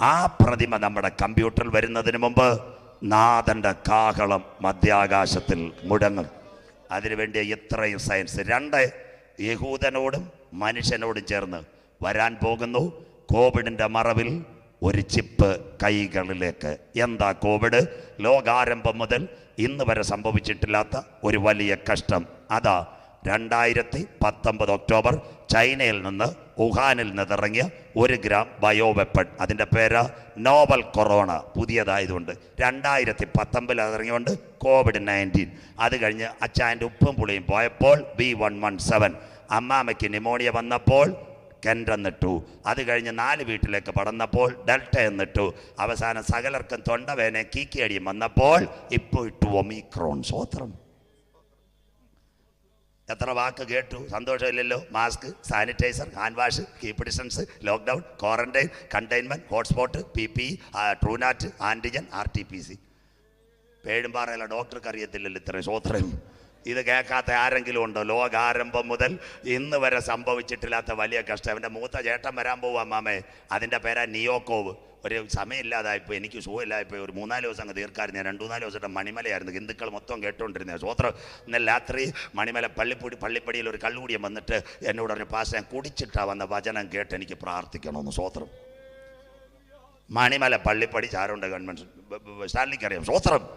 ആ പ്രതിമ നമ്മുടെ കമ്പ്യൂട്ടറിൽ വരുന്നതിന് മുമ്പ് നാഥന്റെ കാഹളം മധ്യാകാശത്തിൽ മുടങ്ങും. അതിനുവേണ്ടി ഇത്രയും സയൻസ്. രണ്ട് യഹൂദനോടും മനുഷ്യനോടും ചേർന്ന് വരാൻ പോകുന്നു. കോവിഡിന്റെ മറവിൽ ഒരു ചിപ്പ് കൈകളിലേക്ക്. എന്താ കോവിഡ്? ലോകാരംഭം മുതൽ ഇന്ന് വരെ സംഭവിച്ചിട്ടില്ലാത്ത ഒരു വലിയ കഷ്ടം. അതാ രണ്ടായിരത്തി പത്തൊമ്പത് ഒക്ടോബർ ചൈനയിൽ നിന്ന് വുഹാനിൽ നിന്നിറങ്ങിയ ഒരു ഗ്രാം ബയോവെപ്പൺ. അതിന്റെ പേര് നോവൽ കൊറോണ. പുതിയതായതുകൊണ്ട് രണ്ടായിരത്തി പത്തൊമ്പതിൽ അതിറങ്ങിയുകൊണ്ട് കോവിഡ് നയന്റീൻ. അത് കഴിഞ്ഞ് അച്ചായന്റെ ഉപ്പും പുളിയും പോയപ്പോൾ ബി വൺ വൺ സെവൻ. അമ്മാമയ്ക്ക് ന്യൂമോണിയ വന്നപ്പോൾ കെൻഡ് എന്നിട്ടു അത് കഴിഞ്ഞ് നാല് വീട്ടിലേക്ക് പടന്നപ്പോൾ ഡെൽറ്റ എന്നിട്ടു അവസാനം സകലർക്കും തൊണ്ടവേനെ കീക്കിയടിയും വന്നപ്പോൾ ഇപ്പോൾ ഇട്ടു ഒമിക്രോൺ സ്വോത്രം എത്ര വാക്ക് കേട്ടു? സന്തോഷമില്ലല്ലോ. Mask sanitiser hand wash keep distance lockdown quarantine containment hotspot P P TrueNat antigen R T P C. പേഴുംപാറയിലെ ഡോക്ടർക്ക് അറിയത്തില്ലല്ലോ ഇത്രയും സ്വോത്രം ഇത് കേൾക്കാത്ത ആരെങ്കിലും ഉണ്ടോ? ലോകാരംഭം മുതൽ ഇന്ന് വരെ സംഭവിച്ചിട്ടില്ലാത്ത വലിയ കഷ്ടം. എന്റെ മൂത്ത ചേട്ടൻ വരാൻ പോവാ മാമേ അതിന്റെ പേരാ നിയോക്കോവ്. ഒരു സമയമില്ലാതായിപ്പോൾ എനിക്ക് സുഖമില്ലായിപ്പോൾ ഒരു മൂന്നാൽ ദിവസം അങ്ങ് തീർക്കായിരുന്നു. ഞാൻ രണ്ടു മൂന്നാൽ ദിവസത്തെ മണിമലയായിരുന്നു. ഹിന്ദുക്കൾ മൊത്തം കേട്ടുകൊണ്ടിരുന്നത് സ്വോത്രം ഇന്നലെ രാത്രി മണിമല പള്ളിപ്പൊടി പള്ളിപ്പടിയിൽ ഒരു കള്ളുകൂടിയം വന്നിട്ട് എന്നോട് പറഞ്ഞു പാസ് ഞാൻ കുടിച്ചിട്ടാ വന്ന വചനം കേട്ട് എനിക്ക് പ്രാർത്ഥിക്കണമെന്ന് സ്വോത്രം. മണിമല പള്ളിപ്പടി ചാരുണ്ട് കൺവെൻഷൻ സ്റ്റാലിനിക്കറിയാം. സ്വോത്രം.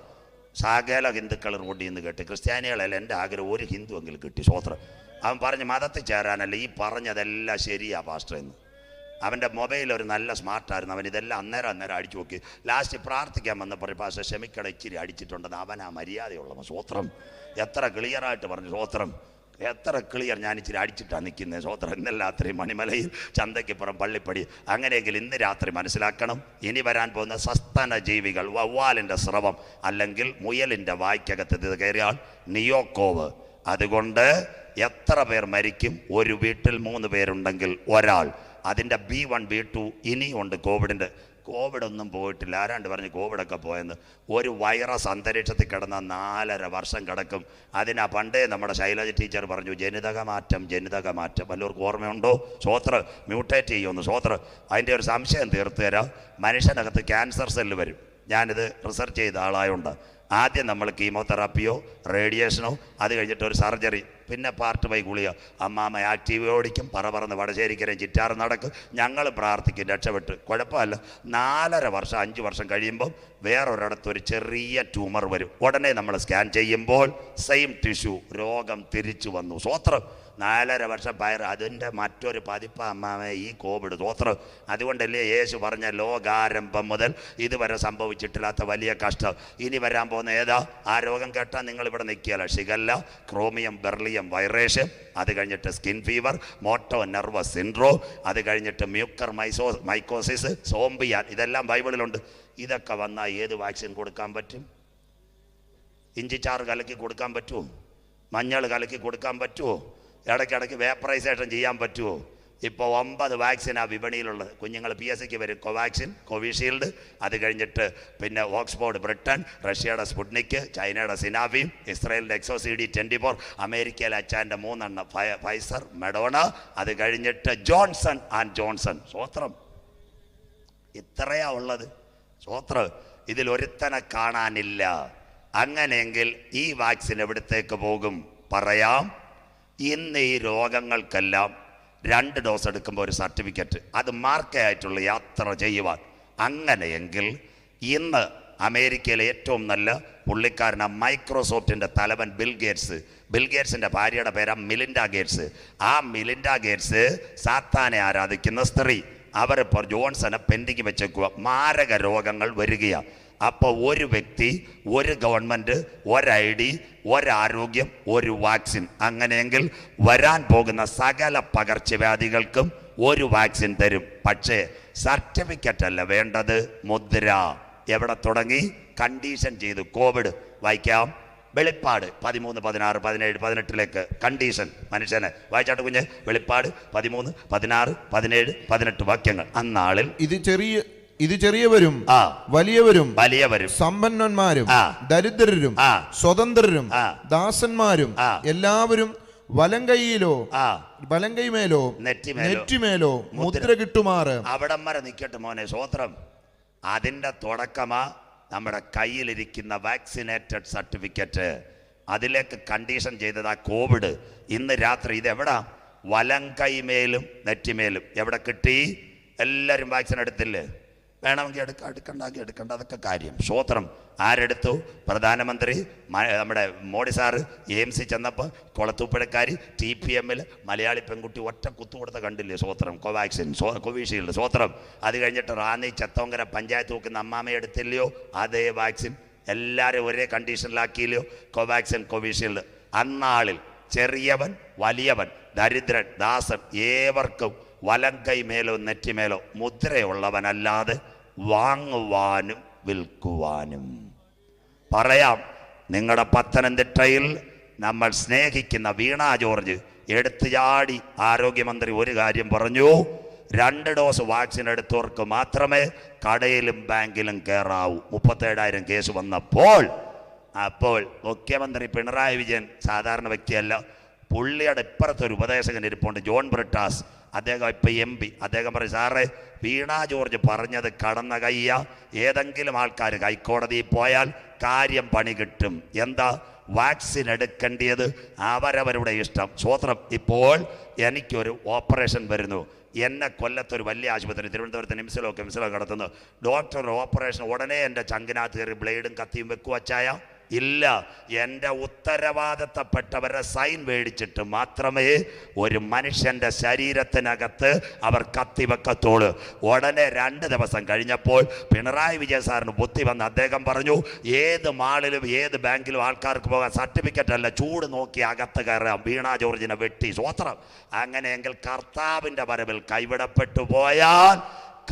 സകല ഹിന്ദുക്കൾ റോഡിൽ നിന്ന് കേട്ട് ക്രിസ്ത്യാനികളല്ല എന്റെ ആഗ്രഹം ഒരു ഹിന്ദുവെങ്കിലും കിട്ടി സ്വോത്രം. അവൻ പറഞ്ഞ് മതത്തിൽ ചേരാനല്ല ഈ പറഞ്ഞതെല്ലാം ശരിയാ പാസ്റ്റർ എന്ന്. അവന്റെ മൊബൈൽ ഒരു നല്ല സ്മാർട്ടായിരുന്നു. അവൻ ഇതെല്ലാം അന്നേരം അന്നേരം അടിച്ചു നോക്കി. ലാസ്റ്റ് പ്രാർത്ഥിക്കാൻ വന്നപ്പോൾ പാസ്റ്റർ ക്ഷമിക്കട ഇച്ചിരി അടിച്ചിട്ടുണ്ടെന്ന് അവൻ ആ മര്യാദയുള്ള സ്വോത്രം എത്ര ക്ലിയറായിട്ട് പറഞ്ഞു സ്വോത്രം എത്ര ക്ലിയർ ഞാൻ ഇച്ചിരി അടിച്ചിട്ടാണ് നിൽക്കുന്നത് സ്വോത്രം ഇന്നലെ രാത്രി മണിമലയിൽ ചന്തയ്ക്കിപ്പുറം പള്ളിപ്പടി. അങ്ങനെയെങ്കിൽ ഇന്ന് രാത്രി മനസ്സിലാക്കണം ഇനി വരാൻ പോകുന്ന സസ്തന ജീവികൾ വവ്വാലിന്റെ സ്രവം അല്ലെങ്കിൽ മുയലിന്റെ വായ്ക്കകത്ത് ഇത് കയറിയാൽ നിയോക്കോവ്. അതുകൊണ്ട് എത്ര പേർ മരിക്കും? ഒരു വീട്ടിൽ മൂന്ന് പേരുണ്ടെങ്കിൽ ഒരാൾ. അതിന്റെ ബി വൺ ബി ടു ഇനിയുണ്ട് കോവിഡിന്റെ. കോവിഡ് ഒന്നും പോയിട്ടില്ല. ആരാണ്ട് പറഞ്ഞ് കോവിഡൊക്കെ പോയെന്ന്? ഒരു വൈറസ് അന്തരീക്ഷത്തിൽ കിടന്ന നാലര വർഷം കിടക്കും. അതിനാ പണ്ടേ നമ്മുടെ ശൈലജ ടീച്ചർ പറഞ്ഞു ജനിതക മാറ്റം ജനിതക മാറ്റം. വല്ലവർക്ക് ഓർമ്മയുണ്ടോ? സ്വോത്ര മ്യൂട്ടേറ്റ് ചെയ്യുമെന്ന് സ്വോത്ര അതിന്റെ ഒരു സംശയം തീർത്തു തരാം. മനുഷ്യനകത്ത് ക്യാൻസർ സെല്ല് വരും. ഞാനിത് റിസർച്ച് ചെയ്ത ആളായോണ്ട്. ആദ്യം നമ്മൾ കീമോതെറാപ്പിയോ റേഡിയേഷനോ അത് കഴിഞ്ഞിട്ട് ഒരു സർജറി പിന്നെ പാർട്ട് ബൈ ഗുളിക അമ്മാമ്മ ആക്റ്റീവ് ഓടിക്കും പറ പറന്ന് വടശ്ശേരിക്കരയും ചിറ്റാറ് നടക്കും. ഞങ്ങൾ പ്രാർത്ഥിക്കും രക്ഷപ്പെട്ട്. കുഴപ്പമില്ല. നാലര വർഷം അഞ്ച് വർഷം കഴിയുമ്പം വേറൊരിടത്ത് ഒരു ചെറിയ ട്യൂമർ വരും. ഉടനെ നമ്മൾ സ്കാൻ ചെയ്യുമ്പോൾ സെയിം ടിഷ്യൂ രോഗം തിരിച്ചു വന്നു. സ്വോത്രം നാലര വർഷം പയർ അതിന്റെ മറ്റൊരു പതിപ്പ് അമ്മാവേ ഈ കോവിഡ് തോത്രം അതുകൊണ്ടല്ലേ യേശു പറഞ്ഞ ലോകാരംഭം മുതൽ ഇതുവരെ സംഭവിച്ചിട്ടില്ലാത്ത വലിയ കഷ്ടം. ഇനി വരാൻ പോകുന്ന ഏതാ? ആ രോഗം കേട്ടാൽ നിങ്ങൾ ഇവിടെ നിൽക്കുകയല്ല. ഷിഗല്ല ക്രോമിയം ബെർലിയം വൈറേഷൻ അത് കഴിഞ്ഞിട്ട് skin fever motor nervous syndrome. അത് കഴിഞ്ഞിട്ട് മ്യൂക്കർ മൈസോ മൈക്കോസിസ് സോംബിയാൻ. ഇതെല്ലാം ബൈബിളിലുണ്ട്. ഇതൊക്കെ വന്നാൽ ഏത് വാക്സിൻ കൊടുക്കാൻ പറ്റും? ഇഞ്ചിച്ചാറ് കലക്കി കൊടുക്കാൻ പറ്റുമോ? മഞ്ഞൾ കലക്കി കൊടുക്കാൻ പറ്റുമോ? ഇടയ്ക്കിടയ്ക്ക് വേപ്പറൈസേഷൻ ചെയ്യാൻ പറ്റുമോ ഇപ്പോൾ ഒമ്പത് വാക്സിനാണ് വിപണിയിലുള്ളത്. കുഞ്ഞുങ്ങൾ പി എസ് സിക്ക് വരും. കോവാക്സിൻ കോവിഷീൽഡ് അത് കഴിഞ്ഞിട്ട് പിന്നെ ഓക്സ്ഫോർഡ് ബ്രിട്ടൻ റഷ്യയുടെ സ്പുട്നിക് ചൈനയുടെ സിനാഫിയും ഇസ്രായേലിന്റെ exo C D twenty four അമേരിക്കയിലെ അച്ചാന്റെ മൂന്നെണ്ണം ഫൈസർ മെഡോണ അത് കഴിഞ്ഞിട്ട് ജോൺസൺ ആൻഡ് ജോൺസൺ സ്വോത്രം ഇത്രയാ ഉള്ളത്. സ്വോത്ര ഇതിലൊരുത്തനെ കാണാനില്ല. അങ്ങനെയെങ്കിൽ ഈ വാക്സിൻ എവിടത്തേക്ക് പോകും? പറയാം. ഇന്ന് ഈ രോഗങ്ങൾക്കെല്ലാം രണ്ട് ഡോസ് എടുക്കുമ്പോൾ ഒരു സർട്ടിഫിക്കറ്റ് അത് മാർക്കായിട്ടുള്ള യാത്ര ചെയ്യുവാൻ. അങ്ങനെയെങ്കിൽ ഇന്ന് അമേരിക്കയിലെ ഏറ്റവും നല്ല പുള്ളിക്കാരന മൈക്രോസോഫ്റ്റിന്റെ തലവൻ ബിൽ ഗേറ്റ്സ്. ബിൽ ഗേറ്റ്സിന്റെ ഭാര്യയുടെ പേരാ മിലിൻഡ ഗേറ്റ്സ്. ആ മിലിൻഡ ഗേറ്റ്സ് സാത്താനെ ആരാധിക്കുന്ന സ്ത്രീ. അവരിപ്പോൾ ജോൺസനെ പെൻഡിങ് വെച്ചേക്കുക മാരക രോഗങ്ങൾ വരികയാണ് അപ്പോൾ ഒരു വ്യക്തി ഒരു ഗവൺമെന്റ് ഒരു ഐ ഡി ഒരാരോഗ്യം ഒരു വാക്സിൻ. അങ്ങനെയെങ്കിൽ വരാൻ പോകുന്ന സകല പകർച്ചവ്യാധികൾക്കും ഒരു വാക്സിൻ തരും. പക്ഷേ സർട്ടിഫിക്കറ്റ് അല്ല വേണ്ടത്. മുദ്ര. എവിടെ തുടങ്ങി? കണ്ടീഷൻ ചെയ്തു. കോവിഡ് വായിക്കാം. വെളിപ്പാട് പതിമൂന്ന് പതിനാറ് പതിനേഴ് പതിനെട്ടിലേക്ക്. കണ്ടീഷൻ. മനുഷ്യനെ. വായിച്ചാട്ട് കുഞ്ഞ്. വെളിപ്പാട് പതിമൂന്ന് പതിനാറ് പതിനേഴ് പതിനെട്ട് വാക്യങ്ങൾ. അന്നാളിൽ ഇത് ചെറിയ ഇത് ചെറിയവരും വലിയവരും വലിയവരും. സമ്പന്നന്മാരും ദരിദ്രരും. സ്വതന്ത്രരും. ദാസന്മാരും എല്ലാവരും വലം കൈയിലോ വലം കൈമേലോ നെറ്റിമേലോ. മുദ്ര. കിട്ടുമാറ്. അവിടം വരെ നിൽക്കട്ടെ മോനെ സ്വോത്രം അതിന്റെ തുടക്കമാ നമ്മുടെ കയ്യിലിരിക്കുന്ന വാക്സിനേറ്റഡ് സർട്ടിഫിക്കറ്റ് അതിലേക്ക് കണ്ടീഷൻ ചെയ്തത് ആ കോവിഡ് ഇന്ന് രാത്രി ഇത് എവിടാ? വലം കൈമേലും നെറ്റിമേലും എവിടെ കിട്ടി? എല്ലാവരും വാക്സിൻ എടുത്തില്ലേ? വേണമെങ്കിൽ എടുക്ക എടുക്കണ്ടാക്കി എടുക്കണ്ട അതൊക്കെ കാര്യം. സ്വോത്രം ആരെടുത്തു? പ്രധാനമന്ത്രി നമ്മുടെ മോഡി സാറ് എം സി ചെന്നപ്പോൾ കുളത്തൂപ്പഴക്കാരി ടി പി എമ്മിൽ മലയാളി പെൺകുട്ടി ഒറ്റ കുത്തു കൊടുത്ത കണ്ടില്ലേ സ്വോത്രം കോവാക്സിൻ സോ കോവിഷീൽഡ്. സ്വോത്രം അത് കഴിഞ്ഞിട്ട് റാന്നി ചത്തോങ്കര പഞ്ചായത്ത് നോക്കുന്ന അമ്മാമ്മയെ എടുത്തില്ലയോ? അതേ വാക്സിൻ. എല്ലാവരും ഒരേ കണ്ടീഷനിലാക്കിയില്ലയോ? കോവാക്സിൻ കോവിഷീൽഡ്. അന്നാളിൽ ചെറിയവൻ വലിയവൻ ദരിദ്രൻ ദാസൻ ഏവർക്കും വലം കൈ മേലോ നെറ്റിമേലോ മുദ്രയുള്ളവനല്ലാതെ വാങ്ങുവാനും വിൽക്കുവാനും. പറയാം നിങ്ങളുടെ പത്തനംതിട്ടയിൽ നമ്മൾ സ്നേഹിക്കുന്ന വീണ ജോർജ് എടുത്തു ചാടി ആരോഗ്യമന്ത്രി ഒരു കാര്യം പറഞ്ഞു രണ്ട് ഡോസ് വാക്സിൻ എടുത്തവർക്ക് മാത്രമേ കടയിലും ബാങ്കിലും കയറാവൂ മുപ്പത്തേഴായിരം കേസ് വന്നപ്പോൾ അപ്പോൾ മുഖ്യമന്ത്രി പിണറായി വിജയൻ സാധാരണ വ്യക്തിയല്ല പുള്ളിയുടെ ഇപ്പുറത്തൊരു ഉപദേശകൻ ഇരിപ്പുണ്ട് ജോൺ ബ്രിട്ടാസ്. അദ്ദേഹം ഇപ്പം എം പി. അദ്ദേഹം പറയും സാറേ വീണ ജോർജ് പറഞ്ഞത് കടന്ന കയ്യ. ഏതെങ്കിലും ആൾക്കാർ ഹൈക്കോടതിയിൽ പോയാൽ കാര്യം പണി കിട്ടും. എന്താ? വാക്സിൻ എടുക്കേണ്ടിയത് അവരവരുടെ ഇഷ്ടം. സ്വോത്രം ഇപ്പോൾ എനിക്കൊരു ഓപ്പറേഷൻ വരുന്നു. എന്നെ കൊല്ലത്തൊരു വലിയ ആശുപത്രി തിരുവനന്തപുരത്ത് നിംസിലോ കെംസിലോ കിടത്തുന്നു ഡോക്ടർ ഓപ്പറേഷൻ ഉടനെ എന്റെ ചങ്കിനകത്ത് കയറി ബ്ലേഡും കത്തിയും വെക്കുവച്ചായ ഇല്ല. എന്റെ ഉത്തരവാദിത്തപ്പെട്ടവരെ സൈൻ മേടിച്ചിട്ട് മാത്രമേ ഒരു മനുഷ്യന്റെ ശരീരത്തിനകത്ത് അവർ കത്തിവെക്കത്തുള്ളൂ ഉടനെ രണ്ട് ദിവസം കഴിഞ്ഞപ്പോൾ പിണറായി വിജയ സാറിന് ബുദ്ധി വന്ന് അദ്ദേഹം പറഞ്ഞു ഏത് മാളിലും ഏത് ബാങ്കിലും ആൾക്കാർക്ക് പോകാൻ സർട്ടിഫിക്കറ്റ് അല്ല ചൂട് നോക്കി അകത്ത് കയറാം. വീണ ജോർജിനെ വെട്ടി. സ്വോത്രം. അങ്ങനെയെങ്കിൽ കർത്താവിന്റെ വരവിൽ കൈവിടപ്പെട്ടു പോയാൽ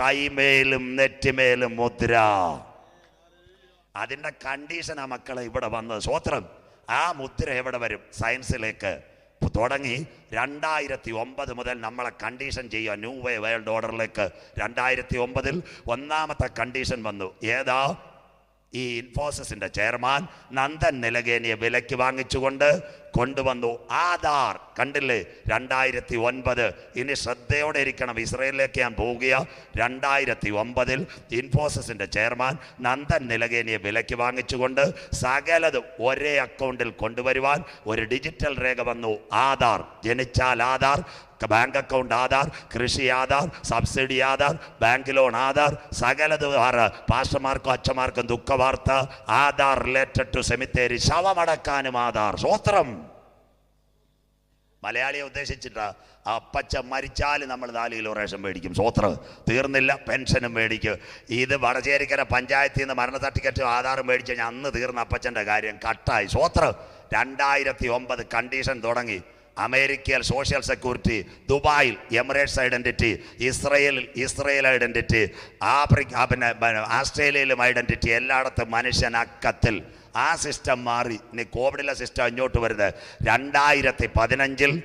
കൈമേലും നെറ്റിമേലും മുദ്ര. അതിന്റെ ആ മക്കളെ ഇവിടെ വന്നത്. സ്വോത്രം ആ മുദ്ര എവിടെ വരും? സയൻസിലേക്ക് തുടങ്ങി. രണ്ടായിരത്തി ഒമ്പത് മുതൽ നമ്മളെ കണ്ടീഷൻ ചെയ്യുക. ന്യൂ വേ വേൾഡ് ഓർഡറിലേക്ക് രണ്ടായിരത്തി ഒമ്പതിൽ ഒന്നാമത്തെ കണ്ടീഷൻ വന്നു. ഏതാ? ഈ ഇൻഫോസിസിന്റെ ചെയർമാൻ നന്ദൻ നിലകേനിയെ വിലയ്ക്ക് വാങ്ങിച്ചുകൊണ്ട് കൊണ്ടുവന്നു. ആധാർ കണ്ടില്ലേ? രണ്ടായിരത്തി ഒൻപത് ഇനി ശ്രദ്ധയോടെ ഇരിക്കണം. ഇസ്രയേലിലേക്ക് ഞാൻ പോവുക രണ്ടായിരത്തി ഒമ്പതിൽ ഇൻഫോസിസിന്റെ ചെയർമാൻ നന്ദൻ നിലകേനിയെ വിലയ്ക്ക് വാങ്ങിച്ചുകൊണ്ട് സകലതും ഒരേ അക്കൗണ്ടിൽ കൊണ്ടുവരുവാൻ ഒരു ഡിജിറ്റൽ രേഖ വന്നു. ആധാർ ജനിച്ചാൽ ആധാർ ബാങ്ക് അക്കൗണ്ട് ആധാർ കൃഷി Aadhaar subsidy Aadhaar bank loan Aadhaar സകലത് പാസ്റ്റർമാർക്കും അച്ഛന്മാർക്കും ദുഃഖവാർത്ത ആധാർ റിലേറ്റഡ് ടു സെമിത്തേരി ശവമടക്കാനും ആധാർ സ്വോത്രം. മലയാളിയെ ഉദ്ദേശിച്ചിട്ടാ അപ്പച്ച മരിച്ചാൽ നമ്മൾ നാല് കിലോ റേഷൻ മേടിക്കും സ്വോത്രം. തീർന്നില്ല പെൻഷനും മേടിക്കും. ഇത് വടചേരിക്കര പഞ്ചായത്തിൽ നിന്ന് മരണ സർട്ടിഫിക്കറ്റും ആധാറും മേടിച്ച് കഴിഞ്ഞാൽ അന്ന് തീർന്ന അപ്പച്ചന്റെ കാര്യം കട്ടായി സ്വോത്രം. രണ്ടായിരത്തി ഒമ്പത് കണ്ടീഷൻ തുടങ്ങി. അമേരിക്കയിൽ സോഷ്യൽ സെക്യൂരിറ്റി ദുബായിൽ എമിറേറ്റ്സ് ഐഡന്റിറ്റി ഇസ്രയേലിൽ ഇസ്രയേൽ ഐഡന്റിറ്റി ആഫ്രിക്ക പിന്നെ ആസ്ട്രേലിയയിലും ഐഡന്റിറ്റി എല്ലായിടത്തും മനുഷ്യൻ അക്കത്തിൽ. ആ സിസ്റ്റം മാറി. ഇനി കോവിഡിലെ സിസ്റ്റം ഇങ്ങോട്ട് വരുന്നത് രണ്ടായിരത്തി പതിനഞ്ചിൽ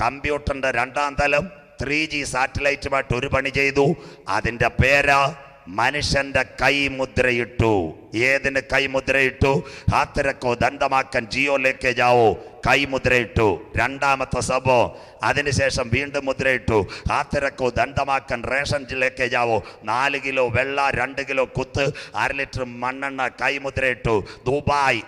കമ്പ്യൂട്ടറിന്റെ രണ്ടാം തലം ത്രീ ജി സാറ്റലൈറ്റുമായിട്ട് ഒരു പണി ചെയ്തു. അതിന്റെ പേരാ മനുഷ്യന്റെ കൈമുദ്രയിട്ടു. ഏതിന് കൈമുദ്രയിട്ടു? ഹാത്തരക്കോ ദണ്ഡമാക്കൻ ജിയോയിലേക്ക് ജാവോ കൈമുദ്രയിട്ടു. രണ്ടാമത്തെ സംഭവം അതിനുശേഷം വീണ്ടും മുദ്രയിട്ടു. ആത്തരക്കോ ദണ്ഡമാക്കൻ റേഷൻ റേഷനിലേക്ക് ജാവോ നാല് കിലോ വെള്ള രണ്ട് കിലോ കുത്ത് അര ലിറ്റർ മണ്ണെണ്ണ കൈമുദ്രയിട്ടു. ദുബായ്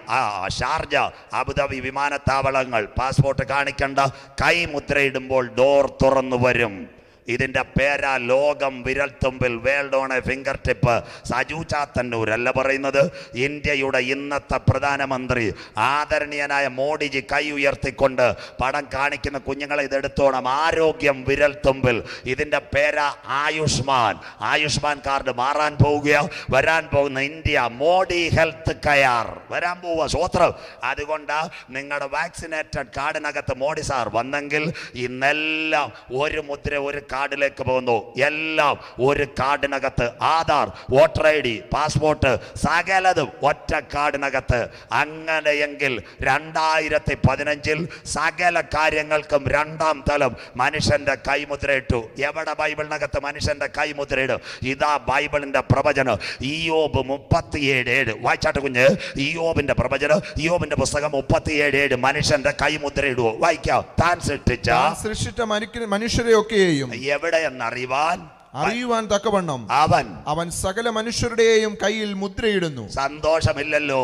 ഷാർജ അബുദാബി വിമാനത്താവളങ്ങൾ. പാസ്പോർട്ട് കാണിക്കണ്ട. കൈമുദ്രയിടുമ്പോൾ ഡോർ തുറന്നു വരും. ഇതിന്റെ പേരാ ലോകം വിരൽത്തുമ്പിൽ world on a finger tip. Saju Chathannoor അല്ല പറയുന്നത്. ഇന്ത്യയുടെ ഇന്നത്തെ പ്രധാനമന്ത്രി ആദരണീയനായ മോഡിജി കൈ ഉയർത്തിക്കൊണ്ട് പടം കാണിക്കുന്ന കുഞ്ഞുങ്ങളെ ഇതെടുത്തോണം ആരോഗ്യം വിരൽത്തുമ്പിൽ ഇതിന്റെ പേരാ ആയുഷ്മാൻ. ആയുഷ്മാൻ കാർഡ് മാറാൻ പോവുകയോ. വരാൻ പോകുന്ന ഇന്ത്യ മോഡി ഹെൽത്ത് കെയർ. വരാൻ പോവുക. സ്വോത്രം അതുകൊണ്ട് നിങ്ങളുടെ വാക്സിനേറ്റഡ് കാർഡിനകത്ത് മോഡി സാർ വന്നെങ്കിൽ ഇന്നെല്ലാം ഒരു മുദ്ര ഒരു കാർഡിലേക്ക് പോകുന്നു. എല്ലാം ഒരു കാർഡിനകത്ത്. Aadhaar voter I D passport സകലതും ഒറ്റ കാർഡിനകത്ത്. അങ്ങനെയെങ്കിൽ രണ്ടായിരത്തി പതിനഞ്ചിൽ സകല കാര്യങ്ങൾക്കും രണ്ടാം തലം മനുഷ്യന്റെ കൈമുദ്രയിട്ടു. എവിടെ ബൈബിളിനകത്ത് മനുഷ്യന്റെ കൈമുദ്രയിടും? ഇതാ ബൈബിളിന്റെ പ്രവചനം. ഇയോബ് മുപ്പത്തിയേഴ് ഏഴ്. വായിച്ചാട്ട് കുഞ്ഞ്. ഇയോബിന്റെ പ്രവചനം. ഇയോബിന്റെ പുസ്തകം മുപ്പത്തിയേഴ് ഏഴ്. മനുഷ്യന്റെ കൈമുദ്രയിടുവോ? വായിക്കാം. താൻ സൃഷ്ടിച്ച സൃഷ്ടിച്ച സൃഷ്ടിച്ച മനുഷ്യ- മനുഷ്യരെയൊക്കെയും എവിടെയെന്നറിവാൻ അറിയുവാൻ തക്കവണ്ണം അവൻ അവൻ സകല മനുഷ്യരുടെയും കയ്യിൽ മുദ്രയിടുന്നു. സന്തോഷമില്ലല്ലോ.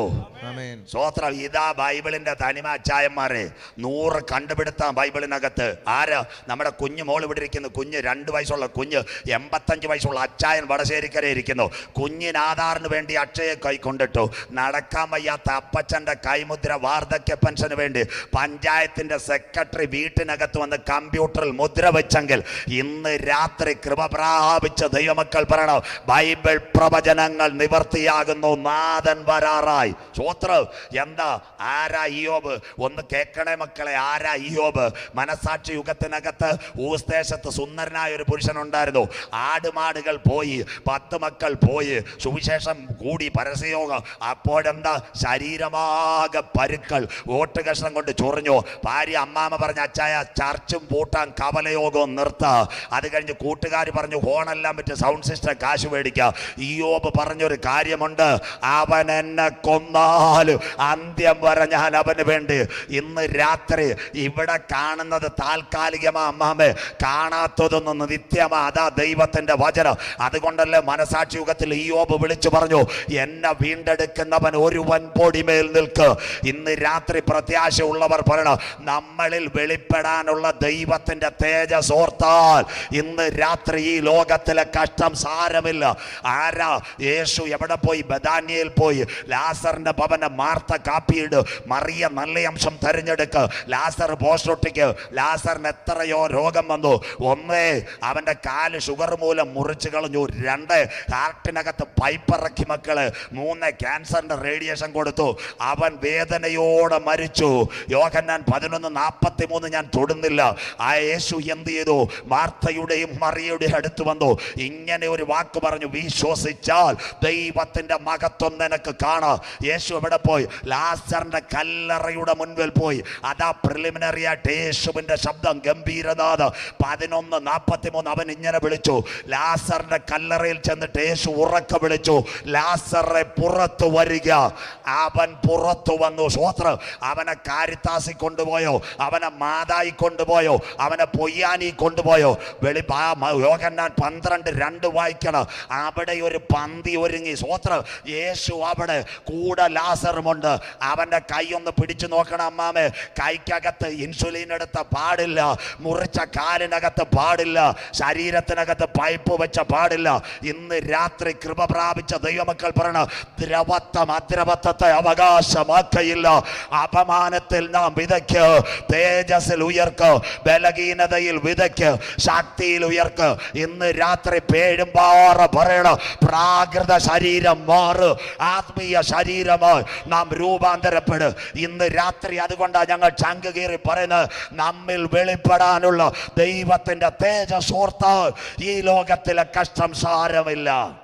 സ്വോത്രം ഇതാ ബൈബിളിന്റെ തനിമ അച്ചായന്മാരെ. നൂറ് കണ്ടുപിടുത്താം ബൈബിളിനകത്ത്. ആര്? നമ്മുടെ കുഞ്ഞു മോൾ ഇവിടെ ഇരിക്കുന്നു. കുഞ്ഞ് രണ്ട് വയസ്സുള്ള കുഞ്ഞ് എൺപത്തഞ്ച് വയസ്സുള്ള അച്ചായൻ വടശ്ശേരിക്കര ഇരിക്കുന്നു. കുഞ്ഞിന് ആധാറിന് വേണ്ടി അക്ഷയെ കൈക്കൊണ്ടിട്ടു. നടക്കാൻ വയ്യാത്ത അപ്പച്ചന്റെ കൈമുദ്ര വാർദ്ധക്യ പെൻഷന് വേണ്ടി പഞ്ചായത്തിന്റെ സെക്രട്ടറി വീട്ടിനകത്ത് വന്ന് കമ്പ്യൂട്ടറിൽ മുദ്ര വെച്ചെങ്കിൽ ഇന്ന് രാത്രി കൃപ പ്രാപിച്ച ദൈവമക്കൾ പറയണം? ബൈബിൾ പ്രവചനങ്ങൾ നിവർത്തിയാകുന്നു നാഥൻ വരാറായി. സ്വോത്ര എന്താ? ആരാ ഇയോബ് ഒന്ന് കേൾക്കണേ മക്കളെ ആരാ ഇയോബ് മനസാക്ഷി യുഗത്തിനകത്ത് ഊസ്ദേശത്ത് സുന്ദരനായ ഒരു പുരുഷനുണ്ടായിരുന്നു. ആടുമാടുകൾ പോയി പത്ത് മക്കൾ പോയി. സുവിശേഷം കൂടി പരസ്യയോഗം. അപ്പോഴെന്താ? ശരീരമാകെ പരുക്കൾ. വോട്ട് കഷ്ണം കൊണ്ട് ചൊറിഞ്ഞു. ഭാര്യ അമ്മാമ പറഞ്ഞ അച്ചായ ചർച്ചും പൂട്ടാൻ കവലയോഗം നിർത്ത. അത് കഴിഞ്ഞ് കൂട്ടുകാർ പറഞ്ഞു ഹോണെല്ലാം വെച്ച് സൗണ്ട് സിസ്റ്റം കാശ് മേടിക്കാം. ഇയോബ് പറഞ്ഞൊരു കാര്യമുണ്ട്. അവൻ എന്നെ കൊന്നാലും അന്ത്യം വരെ ഞാൻ അവന് വേണ്ടി. ഇന്ന് രാത്രി ഇവിടെ കാണുന്നത് താൽക്കാലികമാ അമ്മാമേ. കാണാത്തതൊന്നും നിത്യമാ. അതാ ദൈവത്തിന്റെ വചനം. അതുകൊണ്ടല്ലേ മനസാക്ഷി യുഗത്തിൽ ഇയോബ് വിളിച്ചു പറഞ്ഞു എന്നെ വീണ്ടെടുക്കുന്നവൻ ഒരു വൻപൊടിമേൽ നിൽക്ക്. ഇന്ന് രാത്രി പ്രത്യാശ ഉള്ളവർ പറയണം നമ്മളിൽ വെളിപ്പെടാനുള്ള ദൈവത്തിന്റെ തേജസ് ഓർത്താൽ ഇന്ന് രാത്രി ഈ ലോകത്തിലെ കഷ്ടം സാരമില്ല. ആരാ? യേശു എവിടെ പോയി? ബദാനിയയിൽ പോയി. ലാസറിന്റെ ഭവന മാർത്ത കാപ്പിയിട് മറിയ നല്ല അംശം തെരഞ്ഞെടുക്ക്. ലാസർ പോസ്റ്റൊട്ടിക്ക് ലാസറിന് എത്രയോ രോഗം വന്നു. ഒന്നേ അവന്റെ കാൽ ഷുഗർ മൂലം മുറിച്ചു കളഞ്ഞു. രണ്ട് ഹാർട്ടിനകത്ത് പൈപ്പിറക്കി മക്കൾ. മൂന്ന് ക്യാൻസറിന്റെ റേഡിയേഷൻ കൊടുത്തു. അവൻ വേദനയോടെ മരിച്ചു. യോഹന്നാൻ പതിനൊന്ന് നാൽപ്പത്തി മൂന്ന് ഞാൻ തൊടുന്നില്ല. ആ യേശു എന്ത് ചെയ്തു? മാർത്തയുടെയും മറിയുടെയും അടുത്ത് വന്നു. ഇങ്ങനെ ഒരു വാക്ക് പറഞ്ഞു വിശ്വസിച്ചാൽ ദൈവത്തിന്റെ മഹത്വം നിനക്ക് കാണാം. യേശു എവിടെ പോയി? ലാസറിന്റെ കല്ലറയുടെ മുൻപിൽ പോയി. അതാ പ്രിലിമിനറി ആയിട്ട് യേശുവിന്റെ ശബ്ദം ഗംഭീരനാഥ്. പതിനൊന്ന് നാൽപ്പത്തി മൂന്ന് അവൻ ഇങ്ങനെ വിളിച്ചു. ലാസറിന്റെ കല്ലറയിൽ ചെന്നിട്ട് യേശു ഉറക്ക വിളിച്ചു. ലാസറെ പുറത്തു വരിക. അവൻ പുറത്തു വന്നു. സ്വോത്രം അവനെ കാരിത്താസി കൊണ്ടുപോയോ? അവനെ മാതായി കൊണ്ടുപോയോ? അവനെ പൊയ്യാനി കൊണ്ടുപോയോ? വെളി യോഗന്നാൻ പന്ത്രണ്ട് രണ്ട് വായിക്കണം. അവിടെ ഒരു പന്തി ഒരുങ്ങി. സ്വത്ര യേശു അവിടെ കൂടെ ലാസറുമുണ്ട്. അവന്റെ കൈ ഒന്ന് പിടിച്ചു നോക്കണം അമ്മാമേ. കൈക്കകത്ത് ഇൻസുലിൻ എടുത്ത പാടില്ല. മുറിച്ച കാലിനകത്ത് പാടില്ല. ശരീരത്തിനകത്ത് പൈപ്പ് വെച്ച പാടില്ല. ഇന്ന് രാത്രി കൃപ പ്രാപിച്ച ദൈവമക്കൾ പറയണം ദ്രവത്വം അദ്രവത്വത്തെ അവകാശമാക്കയില്ല. അപമാനത്തിൽ നാം വിതയ്ക്ക്. തേജസ്സിൽ ഉയർക്ക്. ബലഹീനതയിൽ വിതയ്ക്ക്. ശക്തിയിൽ ഉയർക്ക്. ഇന്ന് രാത്രി പേഴുമ്പാറ പറയണം. പ്രാകൃത ശരീരം മാറ്. ആത്മീയ ശരീരമായി നാം രൂപാന്തരപ്പെടും. ഇന്ന് രാത്രി അതുകൊണ്ടാണ് ഞങ്ങൾ ചങ്ക് കീറി പറയുന്നത്. നമ്മിൽ വെളിപ്പെടാനുള്ള ദൈവത്തിന്റെ തേജസ് ഓർത്താൽ ഈ ലോകത്തിലെ കഷ്ടം സാരമില്ല.